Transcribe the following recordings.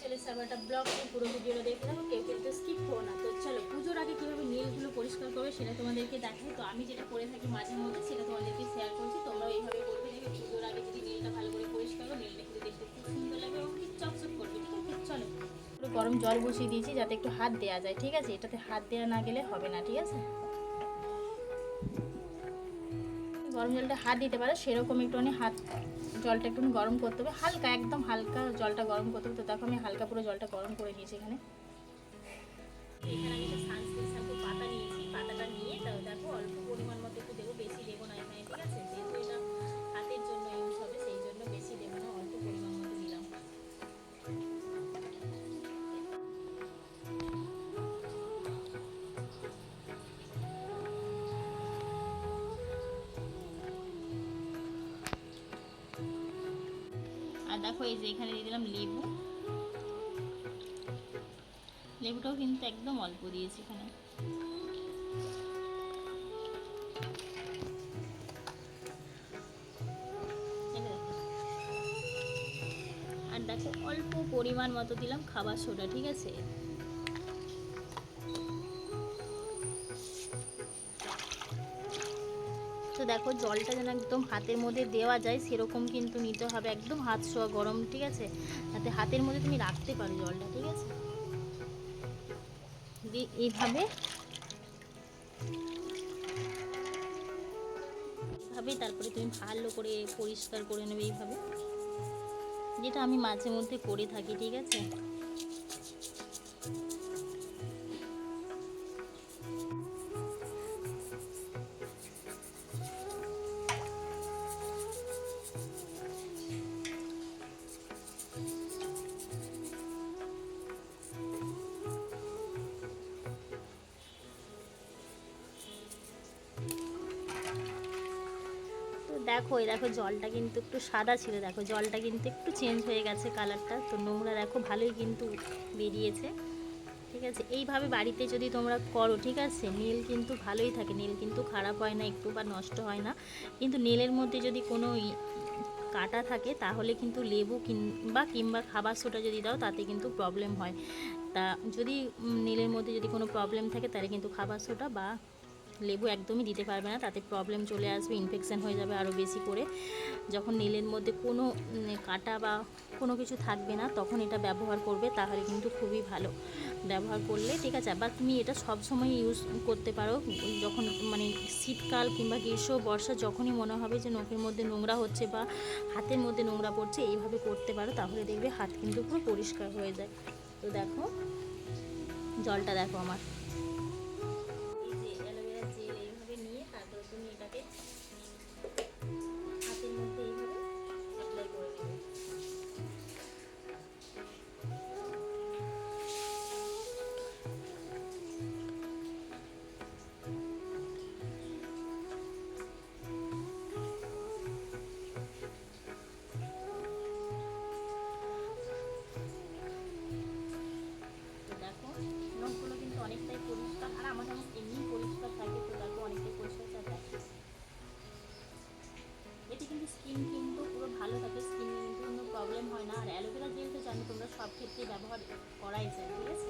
তারপর একটা ব্লগ পুরো ভিডিওটা দেখে থাকো কেউ কিন্তু স্কিপ করো না। তো চলো, পুজোর আগে কীভাবে নীলগুলো পরিষ্কার করবে সেটা তোমাদেরকে দেখাই তো আমি যেটা করে থাকি মাঝে মধ্যে সেটা তোমাদেরকে শেয়ার করছি। তোমরাও এইভাবে করবে দেখবে পুজোর আগে যদি নীলটা ভালো করে পরিষ্কার করো, নীলটা কিন্তু দেখতে খুব সুন্দর লাগবে এবং ঠিক চকচক করবে, ঠিক আছে? চলো, পুরো গরম জল বসিয়ে দিয়েছি যাতে একটু হাত দেওয়া যায়, ঠিক আছে? এটাতে হাত দেওয়া না গেলে হবে না, ঠিক আছে? গরম জলটা হাত দিতে পারো, সেরকম একটুখানি হাত জলটা একটু গরম করতে হবে। হালকা, একদম হালকা জলটা গরম করতে হবে। তো দেখো আমি হালকা পুরো জলটা গরম করে নিয়েছি এখানে। এখানে আমি দেখো এই যে এখানে দিয়ে দিলাম লেবু। লেবুটাও কিন্তু একদম অল্প দিয়েছি এখানে। আর দেখো অল্প পরিমাণ মতো দিলাম খাবার সোডা, ঠিক আছে? তো দেখো জলটা যেন একদম হাতের মধ্যে দেওয়া যায়, সেরকম কিন্তু নিতে হবে একদম হাত শোয়া গরম, ঠিক আছে? যাতে হাতের মধ্যে তুমি রাখতে পারো জলটা, ঠিক আছে? এইভাবে এইভাবে তারপরে তুমি ভালো করে পরিষ্কার করে নেবে এইভাবে, যেটা আমি মাঝে মধ্যে করে থাকি, ঠিক আছে? দেখো, এই দেখো জলটা কিন্তু একটু সাদা ছিল, দেখো জলটা কিন্তু একটু চেঞ্জ হয়ে গেছে কালারটা তো নোংরা দেখো, ভালোই কিন্তু বেরিয়েছে। ঠিক আছে, এইভাবে বাড়িতে যদি তোমরা করো, ঠিক আছে? নীল কিন্তু ভালোই থাকে, নীল কিন্তু খারাপ হয় না, একটু বা নষ্ট হয় না। কিন্তু নীলের মধ্যে যদি কোনো কাটা থাকে, তাহলে কিন্তু লেবু কিংবা কিংবা খাবার সোটা যদি দাও, তাতে কিন্তু প্রবলেম হয়। তা যদি নীলের মধ্যে যদি কোনো প্রবলেম থাকে, তাহলে কিন্তু খাবার সোটা বা লেবু একদমই দিতে পারবে না, তাতে প্রবলেম চলে আসবে ইনফেকশান হয়ে যাবে আরও বেশি করে। যখন নীলের মধ্যে কোনো কাটা বা কোনো কিছু থাকবে না, তখন এটা ব্যবহার করবে, তাহলে কিন্তু খুবই ভালো। ব্যবহার করলে, ঠিক আছে, আবার তুমি এটা সব সময় ইউজ করতে পারো। যখন মানে শীতকাল কিংবা গ্রীষ্ম, বর্ষা, যখনই মনে হবে যে নখের মধ্যে নোংরা হচ্ছে বা হাতের মধ্যে নোংরা পড়ছে, এইভাবে করতে পারো, তাহলে দেখবে হাত কিন্তু পুরো পরিষ্কার হয়ে যায়। তো দেখো, জলটা দেখো আমার। অনেকটাই পরিষ্কার, আর আমার যেমন এমনি পরিষ্কার থাকে, তো তারপর অনেকটাই পরিষ্কার থাকে এতে কিন্তু স্কিন কিন্তু পুরো ভালো থাকে স্কিন কিন্তু কোনো প্রবলেম হয় না। আর অ্যালোভেরা জেল তো জানি তোমরা সব ক্ষেত্রে ব্যবহার করাই যায়, ঠিক আছে?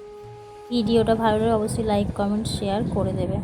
ভিডিওটা ভালো লাগলে অবশ্যই লাইক কমেন্ট শেয়ার করে দেবে।